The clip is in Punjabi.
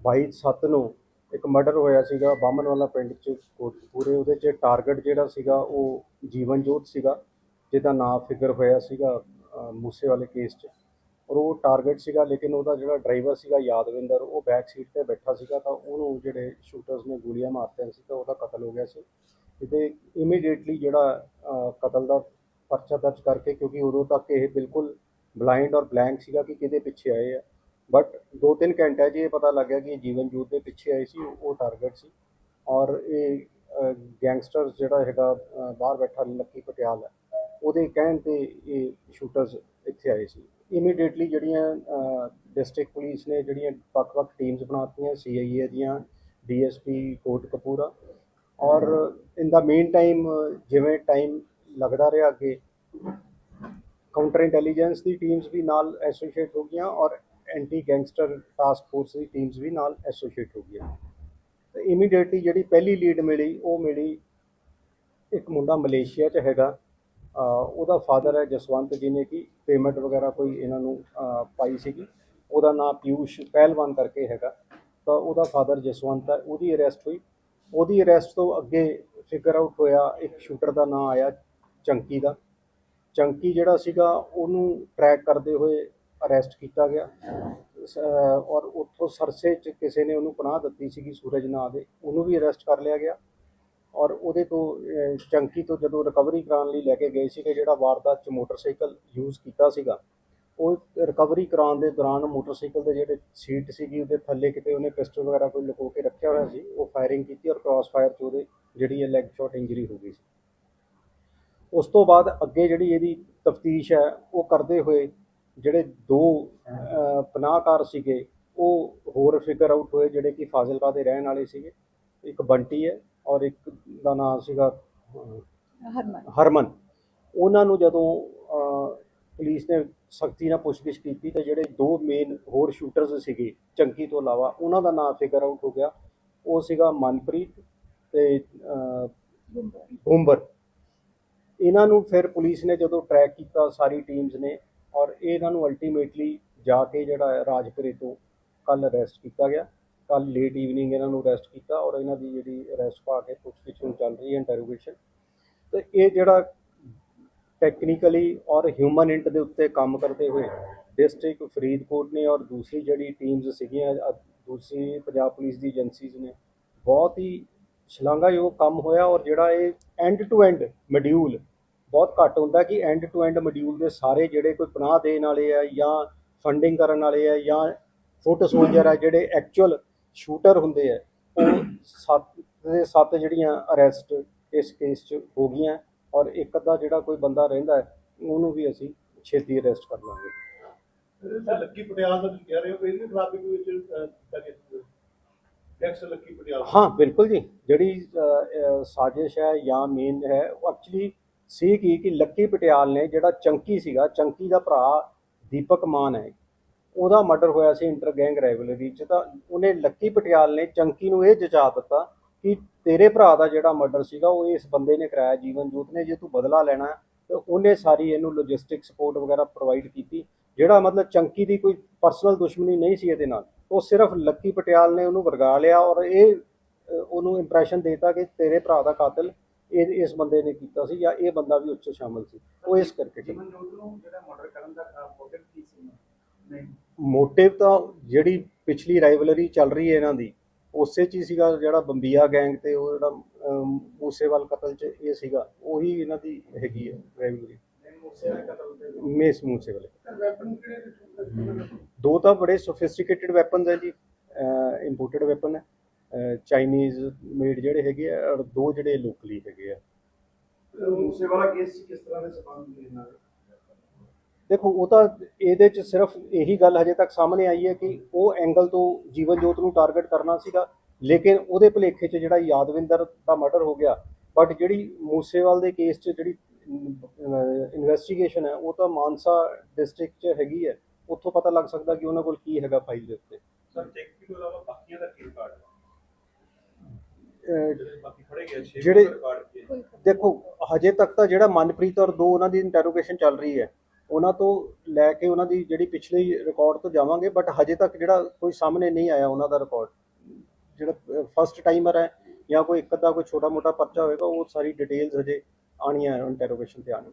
22 ਸੱਤ ਨੂੰ ਇੱਕ ਮਰਡਰ ਹੋਇਆ ਸੀਗਾ ਬਾਮਨ ਵਾਲਾ ਪਿੰਡ ਚ ਕੋਟਪੂਰੇ ਉਹਦੇ ਚ। ਟਾਰਗੇਟ ਜਿਹੜਾ ਸੀਗਾ ਉਹ ਜੀਵਨ ਜੋਤ ਸੀਗਾ, ਜਿਹਦਾ ਨਾਮ ਫਿਗਰ ਹੋਇਆ ਸੀਗਾ ਮੂਸੇ ਵਾਲੇ ਕੇਸ 'ਚ। ਔਰ ਉਹ ਟਾਰਗੇਟ ਸੀਗਾ, ਲੇਕਿਨ ਉਹਦਾ ਜਿਹੜਾ ਡਰਾਈਵਰ ਸੀਗਾ ਯਾਦਵਿੰਦਰ, ਉਹ ਬੈਕ ਸੀਟ ਤੇ ਬੈਠਾ ਸੀਗਾ ਤਾਂ ਉਹਨੂੰ ਜਿਹੜੇ ਸ਼ੂਟਰਸ ਨੇ ਗੋਲੀਆਂ ਮਾਰਤੀਆਂ ਸੀ ਤਾਂ ਉਹਦਾ ਕਤਲ ਹੋ ਗਿਆ ਸੀ। ਇਹਦੇ ਇਮੀਡੀਏਟਲੀ ਜਿਹੜਾ ਕਤਲ ਦਾ ਪਰਚਾ ਦਰਜ ਕਰਕੇ, ਕਿਉਂਕਿ ਉਦੋਂ ਤੱਕ ਇਹ ਬਿਲਕੁਲ ਬਲਾਈਂਡ ਔਰ ਬਲੈਂਕ ਸੀਗਾ ਕਿ ਕਿਹਦੇ ਪਿੱਛੇ ਆਏ ਆ। ਬਟ ਦੋ ਤਿੰਨ ਘੰਟੇ 'ਚ ਇਹ ਪਤਾ ਲੱਗਿਆ ਕਿ ਇਹ ਜੀਵਨ ਜੋਤ ਦੇ ਪਿੱਛੇ ਆਏ ਸੀ, ਉਹ ਟਾਰਗੇਟ ਸੀ। ਔਰ ਇਹ ਗੈਂਗਸਟਰ ਜਿਹੜਾ ਹੈਗਾ ਬਾਹਰ ਬੈਠਾ ਲੱਕੀ ਪਟਿਆਲ ਹੈ ਉਹਦੇ ਕਹਿਣ ਤੇ ਇਹ ਸ਼ੂਟਰਸ ਇੱਥੇ ਆਏ ਸੀ। ਇਮੀਡੀਏਟਲੀ ਜਿਹੜੀਆਂ ਡਿਸਟ੍ਰਿਕਟ ਪੁਲਿਸ ਨੇ ਜਿਹੜੀਆਂ ਵੱਖ-ਵੱਖ ਟੀਮਸ ਬਣਾਤੀਆਂ ਸੀਆਈਏ ਦੀਆਂ ਡੀਐਸਪੀ ਕੋਟ ਕਪੂਰਾ ਔਰ ਇਨ ਦਾ ਮੇਨ ਟਾਈਮ ਜਿਵੇਂ ਟਾਈਮ ਲੱਗਦਾ ਰਿਹਾ ਅੱਗੇ ਕਾਊਂਟਰ ਇੰਟੈਲੀਜੈਂਸ ਦੀ ਟੀਮਸ ਵੀ ਨਾਲ ਐਸੋਸੀਏਟ ਹੋ ਗਈਆਂ। ਔਰ ਐਂਟੀ ਗੈਂਗਸਟਰ ਟਾਸਕ ਫੋਰਸ ਦੀ ਟੀਮਸ ਵੀ ਨਾਲ ਐਸੋਸੀਏਟ ਹੋ ਗਈਆਂ ਤੇ ਇਮੀਡੀਏਟਲੀ ਜਿਹੜੀ ਪਹਿਲੀ ਲੀਡ ਮਿਲੀ, ਉਹ ਮਿਲੀ ਇੱਕ ਮੁੰਡਾ ਮਲੇਸ਼ੀਆ 'ਚ ਹੈਗਾ। ਉਹਦਾ ਫਾਦਰ ਹੈ ਜਸਵੰਤ ਜੀ ਨੇ ਕੀ ਪੇਮੈਂਟ ਵਗੈਰਾ ਕੋਈ ਇਹਨਾਂ ਨੂੰ ਪਾਈ ਸੀਗੀ। ਉਹਦਾ ਨਾਮ ਪਿਊਸ਼ ਪਹਿਲਵਾਨ ਕਰਕੇ ਹੈਗਾ। ਤਾਂ ਉਹਦਾ ਫਾਦਰ ਜਸਵੰਤ ਹੈ, ਉਹਦੀ ਅਰੈਸਟ ਹੋਈ। ਉਹਦੀ ਅਰੈਸਟ ਤੋਂ ਅੱਗੇ ਫਿਗਰ ਆਊਟ ਹੋਇਆ, ਇੱਕ ਸ਼ੂਟਰ ਦਾ ਨਾਮ ਆਇਆ ਚੰਕੀ ਦਾ। ਚੰਕੀ ਜਿਹੜਾ ਸੀਗਾ, ਉਹਨੂੰ ਟਰੈਕ ਕਰਦੇ ਹੋਏ ਅਰੈਸਟ ਕੀਤਾ ਗਿਆ। ਸ- ਔਰ ਉੱਥੋਂ ਸਰਸੇ ਚ ਕਿਸੇ ਨੇ ਉਹਨੂੰ ਪਨਾਹ ਦਿੱਤੀ ਸੀਗੀ ਸੂਰਜ ਨਾਂ ਦੇ ਉਹਨੂੰ ਵੀ ਅਰੈਸਟ ਕਰ ਲਿਆ ਗਿਆ। ਔਰ ਉਹਦੇ ਤੋਂ ਅਹ, ਚੰਕੀ ਤੋਂ ਜਦੋਂ ਰਿਕਵਰੀ ਕਰਾਉਣ ਲਈ ਲੈ ਕੇ ਗਏ ਸੀਗੇ ਜਿਹੜਾ ਵਾਰਦਾਤ ਚ ਮੋਟਰਸਾਈਕਲ ਯੂਜ਼ ਕੀਤਾ ਸੀਗਾ ਉਹ ਰਿਕਵਰੀ ਕਰਾਉਣ ਦੇ ਦੌਰਾਨ ਮੋਟਰਸਾਈਕਲ ਦੇ ਜਿਹੜੇ ਸੀਟ ਸੀਗੀ ਉਹਦੇ ਥੱਲੇ ਕਿਤੇ ਉਹਨੇ ਪਿਸਟਲ ਵਗੈਰਾ ਕੋਈ ਲੁਕੋ ਕੇ ਰੱਖਿਆ ਹੋਇਆ ਸੀ ਉਹ ਫਾਇਰਿੰਗ ਕੀਤੀ ਔਰ ਕ੍ਰਾਸ ਫਾਇਰ ਚ ਉਹਦੇ ਜਿਹੜੀ ਹੈ ਲੈਗ ਸ਼ਾਟ ਇੰਜਰੀ ਹੋ ਗਈ ਸੀ। ਉਸ ਤੋਂ ਬਾਅਦ ਅੱਗੇ ਜਿਹੜੀ ਇਹਦੀ ਤਫਤੀਸ਼ ਹੈ ਉਹ ਕਰਦੇ ਹੋਏ ਜਿਹੜੇ ਦੋ ਪਨਾਹਕਾਰ ਸੀਗੇ ਉਹ ਹੋਰ ਫਿਗਰ ਆਊਟ ਹੋਏ ਜਿਹੜੇ ਕਿ ਫਾਜ਼ਿਲਕਾ ਦੇ ਰਹਿਣ ਵਾਲੇ ਸੀਗੇ। ਇੱਕ ਬੰਟੀ ਹੈ ਔਰ ਇੱਕ ਦਾ ਨਾਮ ਸੀਗਾ ਹਰਮਨ। ਹਰਮਨ। ਉਹਨਾਂ ਨੂੰ ਜਦੋਂ ਪੁਲਿਸ ਨੇ ਸਖਤੀ ਨਾਲ ਪੁੱਛਗਿੱਛ ਕੀਤੀ ਤੇ ਜਿਹੜੇ ਦੋ ਮੇਨ ਹੋਰ ਸ਼ੂਟਰਸ ਸੀਗੇ ਚੰਕੀ ਤੋਂ ਇਲਾਵਾ ਉਹਨਾਂ ਦਾ ਨਾਮ ਫਿਗਰ ਆਊਟ ਹੋ ਗਿਆ। ਉਹ ਸੀਗਾ ਮਨਪ੍ਰੀਤ ਤੇ ਬੁੰਬਰ। ਇਹਨਾਂ ਨੂੰ ਫਿਰ ਪੁਲਿਸ ਨੇ ਜਦੋਂ ਟਰੈਕ ਕੀਤਾ ਸਾਰੀ ਟੀਮਸ ਨੇ ਔਰ ਇਹਨਾਂ ਨੂੰ ਅਲਟੀਮੇਟਲੀ ਜਾ ਕੇ ਜਿਹੜਾ ਰਾਜਪੁਰੇ ਤੋਂ ਕੱਲ ਅਰੈਸਟ ਕੀਤਾ ਗਿਆ। ਕੱਲ ਲੇਟ ਈਵਨਿੰਗ ਇਹਨਾਂ ਨੂੰ ਅਰੈਸਟ ਕੀਤਾ ਔਰ ਇਹਨਾਂ ਦੀ ਜਿਹੜੀ ਅਰੈਸਟ ਪਾ ਕੇ ਪੁੱਛਗਿੱਛ ਹੁਣ ਚੱਲ ਰਹੀ ਹੈ ਇੰਟਰੋਗੇਸ਼ਨ ਤੇ ਇਹ ਜਿਹੜਾ ਟੈਕਨੀਕਲੀ ਔਰ ਹਿਊਮਨ ਇੰਟ ਦੇ ਉੱਤੇ ਕੰਮ ਕਰਦੇ ਹੋਏ ਡਿਸਟ੍ਰਿਕਟ ਫਰੀਦਕੋਟ ਨੇ ਔਰ ਦੂਸਰੀ ਜਿਹੜੀ ਟੀਮਸ ਸੀਗੀਆਂ ਦੂਸਰੀ ਪੰਜਾਬ ਪੁਲਿਸ ਦੀ ਏਜੰਸੀਜ਼ ਨੇ, ਬਹੁਤ ਹੀ ਸ਼ਲਾਘਾਯੋਗ ਕੰਮ ਹੋਇਆ ਔਰ ਜਿਹੜਾ ਇਹ ਐਂਡ ਟੂ ਐਂਡ ਮੋਡਿਊਲ ਬਹੁਤ ਘੱਟ ਹੁੰਦਾ ਕਿ ਐਂਡ ਟੂ ਐਂਡ ਮੋਡਿਊਲ ਦੇ ਸਾਰੇ ਜਿਹੜੇ ਕੋਈ ਪਨਾਹ ਦੇਣ ਵਾਲੇ ਆ ਜਾਂ ਫੰਡਿੰਗ ਕਰਨ ਵਾਲੇ ਆ ਜਾਂ ਫੁੱਟ ਸੋਲਜਰ ਆ ਜਿਹੜੇ ਐਕਚੁਅਲ ਸ਼ੂਟਰ ਹੁੰਦੇ ਆ ਉਹ ਸੱਤ ਦੇ ਸੱਤ ਜਿਹੜੀਆਂ ਅਰੈਸਟ ਇਸ ਕੇਸ 'ਚ ਹੋ ਗਈਆਂ ਔਰ ਇੱਕ ਅੱਧਾ ਜਿਹੜਾ ਕੋਈ ਬੰਦਾ ਰਹਿੰਦਾ ਹੈ ਉਹਨੂੰ ਵੀ ਅਸੀਂ ਛੇਤੀ ਅਰੈਸਟ ਕਰ ਲਾਂਗੇ। ਸਰ ਲੱਕੀ ਪਟਿਆਲ ਦਾ ਤੁਸੀਂ ਕਹਿ ਰਹੇ ਹੋ ਕਿ ਇਹਦੇ ਖਿਲਾਫ ਵੀ ਵਿੱਚ ਨੈਕਸਟ ਲੱਕੀ ਪਟਿਆਲ ਹਾਂ ਬਿਲਕੁਲ ਜੀ। ਜਿਹੜੀ ਸਾਜ਼ਿਸ਼ ਹੈ ਜਾਂ ਮੇਨ ਹੈ ਉਹ ਐਕਚੁਅਲੀ ਸੀ ਕੀ ਕਿ ਲੱਕੀ ਪਟਿਆਲ ਨੇ ਜਿਹੜਾ ਚੰਕੀ ਸੀਗਾ ਚੰਕੀ ਦਾ ਭਰਾ ਦੀਪਕ ਮਾਨ ਹੈ ਉਹਦਾ ਮਰਡਰ ਹੋਇਆ ਸੀ ਇੰਟਰ ਗੈਂਗ ਰਾਈਵਲਰੀ ਚ ਤਾਂ ਉਹਨੇ ਲੱਕੀ ਪਟਿਆਲ ਨੇ ਚੰਕੀ ਨੂੰ ਇਹ ਜਚਾ ਦਿੱਤਾ ਕਿ ਤੇਰੇ ਭਰਾ ਦਾ ਜਿਹੜਾ ਮਰਡਰ ਸੀਗਾ ਉਹ ਇਸ ਬੰਦੇ ਨੇ ਕਰਾਇਆ ਜੀਵਨ ਜੋਤ ਨੇ ਜੇ ਤੂੰ ਬਦਲਾ ਲੈਣਾ ਹੈ, ਤੇ ਉਹਨੇ ਸਾਰੀ ਇਹਨੂੰ ਲੌਜਿਸਟਿਕ ਸਪੋਰਟ ਵਗੈਰਾ ਪ੍ਰੋਵਾਈਡ ਕੀਤੀ ਜਿਹੜਾ ਮਤਲਬ ਚੰਕੀ ਦੀ ਕੋਈ ਪਰਸਨਲ ਦੁਸ਼ਮਣੀ ਨਹੀਂ ਸੀ ਇਹਦੇ ਨਾਲ ਉਹ ਸਿਰਫ ਲੱਕੀ ਪਟਿਆਲ ਨੇ ਉਹਨੂੰ ਵਰਗਾ ਲਿਆ ਔਰ ਇਹ ਉਹਨੂੰ ਇੰਪ੍ਰੈਸ਼ਨ ਦੇਤਾ ਕਿ ਤੇਰੇ ਭਰਾ ਦਾ ਕਾਤਲ ਇਹ ਇਸ ਬੰਦੇ ਨੇ ਕੀਤਾ ਸੀ ਜਾਂ ਇਹ ਬੰਦਾ ਵੀ ਉੱਚ ਸ਼ਾਮਲ ਸੀ ਉਹ ਇਸ ਕਰਕੇ ਕੀਤਾ। ਜੀਵਨ ਜੋਤ ਨੂੰ ਜਿਹੜਾ ਮਰਡਰ ਕਰਨ ਦਾ ਮੋਟਿਵ ਕੀ ਸੀ? ਮੋਟਿਵ ਤਾਂ ਜਿਹੜੀ ਪਿਛਲੀ ਰਾਈਵਲਰੀ ਚੱਲ ਰਹੀ ਹੈ ਇਹਨਾਂ ਦੀ ਉਸੇ ਚ ਹੀ ਸੀਗਾ ਜਿਹੜਾ ਬੰਬੀਆ ਗੈਂਗ ਤੇ ਉਹ ਜਿਹੜਾ ਮੂਸੇਵਾਲ ਕਤਲ ਚ ਇਹ ਸੀਗਾ ਉਹੀ ਇਹਨਾਂ ਦੀ ਹੈਗੀ ਹੈ ਰਾਈਵਲਰੀ ਮੂਸੇ ਮੂਸੇਵਾਲੇ ਦੋ ਤਾਂ ਬੜੇ ਸੋਫਿਸਟੀਕੇਟਿਡ ਵੈਪਨਸ ਹੈ ਜੀ ਇੰਪੋਰਟਡ ਵੈਪਨ ਹੈ। ਚਾਈਨੀਜ਼ ਮੇਡ ਜਿਹੜੇ ਹੈਗੇ ਆ ਔਰ ਦੋ ਜਿਹੜੇ ਲੋਕਲੀ ਹੈਗੇ ਆ। ਮੂਸੇ ਵਾਲਾ ਕੇਸ ਸੀ ਕਿਸ ਤਰ੍ਹਾਂ ਦੇ ਸਬੰਧ ਨੇ ਨਾਲ ਦੇਖੋ ਉਹ ਤਾਂ ਇਹਦੇ ਚ ਸਿਰਫ ਇਹੀ ਗੱਲ ਹਜੇ ਤੱਕ ਸਾਹਮਣੇ ਆਈ ਹੈ ਕਿ ਉਹ ਐਂਗਲ ਤੋਂ ਜੀਵਨ ਜੋਤ ਨੂੰ ਟਾਰਗੇਟ ਕਰਨਾ ਸੀਗਾ ਲੇਕਿਨ ਉਹਦੇ ਭੁਲੇਖੇ 'ਚ ਜਿਹੜਾ ਯਾਦਵਿੰਦਰ ਦਾ ਮਰਡਰ ਹੋ ਗਿਆ ਬਟ ਜਿਹੜੀ ਮੂਸੇਵਾਲ ਦੇ ਕੇਸ 'ਚ ਜਿਹੜੀ ਇਨਵੈਸਟੀਗੇਸ਼ਨ ਹੈ ਉਹ ਤਾਂ ਮਾਨਸਾ ਡਿਸਟ੍ਰਿਕਟ 'ਚ ਹੈਗੀ ਹੈ। ਉੱਥੋਂ ਪਤਾ ਲੱਗ ਸਕਦਾ ਕਿ ਉਹਨਾਂ ਕੋਲ ਕੀ ਹੈਗਾ ਫਾਈਲ ਦੇ ਉੱਤੇ। ਸਰ ਇਲਾਵਾ ਬਾਕੀਆਂ ਦਾ ਕੀ ਰਿਕਾਰਡ ਅਹ ਜਿਹੜੇ ਦੇਖੋ, ਹਜੇ ਤੱਕ ਤਾਂ ਜਿਹੜਾ ਮਨਪ੍ਰੀਤ ਔਰ ਦੋ ਉਹਨਾਂ ਦੀ ਇੰਟਰੋਗੇਸ਼ਨ ਚੱਲ ਰਹੀ ਹੈ, ਉਹਨਾਂ ਤੋਂ ਲੈ ਕੇ ਉਹਨਾਂ ਦੀ ਜਿਹੜੀ ਪਿਛਲੀ ਰਿਕਾਰਡ ਤੋਂ ਜਾਵਾਂਗੇ ਬਟ ਹਜੇ ਤੱਕ ਜਿਹੜਾ ਕੋਈ ਸਾਹਮਣੇ ਨਹੀਂ ਆਇਆ ਉਹਨਾਂ ਦਾ ਰਿਕਾਰਡ ਜਿਹੜਾ ਫਸਟ ਟਾਈਮਰ ਹੈ ਜਾਂ ਕੋਈ ਇੱਕ ਅੱਧਾ ਕੋਈ ਛੋਟਾ ਮੋਟਾ ਪਰਚਾ ਹੋਏਗਾ ਉਹ ਸਾਰੀ ਡਿਟੇਲਸ ਹਜੇ ਆਣੀਆਂ ਇੰਟਰੋਗੇਸ਼ਨ ਤੇ ਆਣੀਆਂ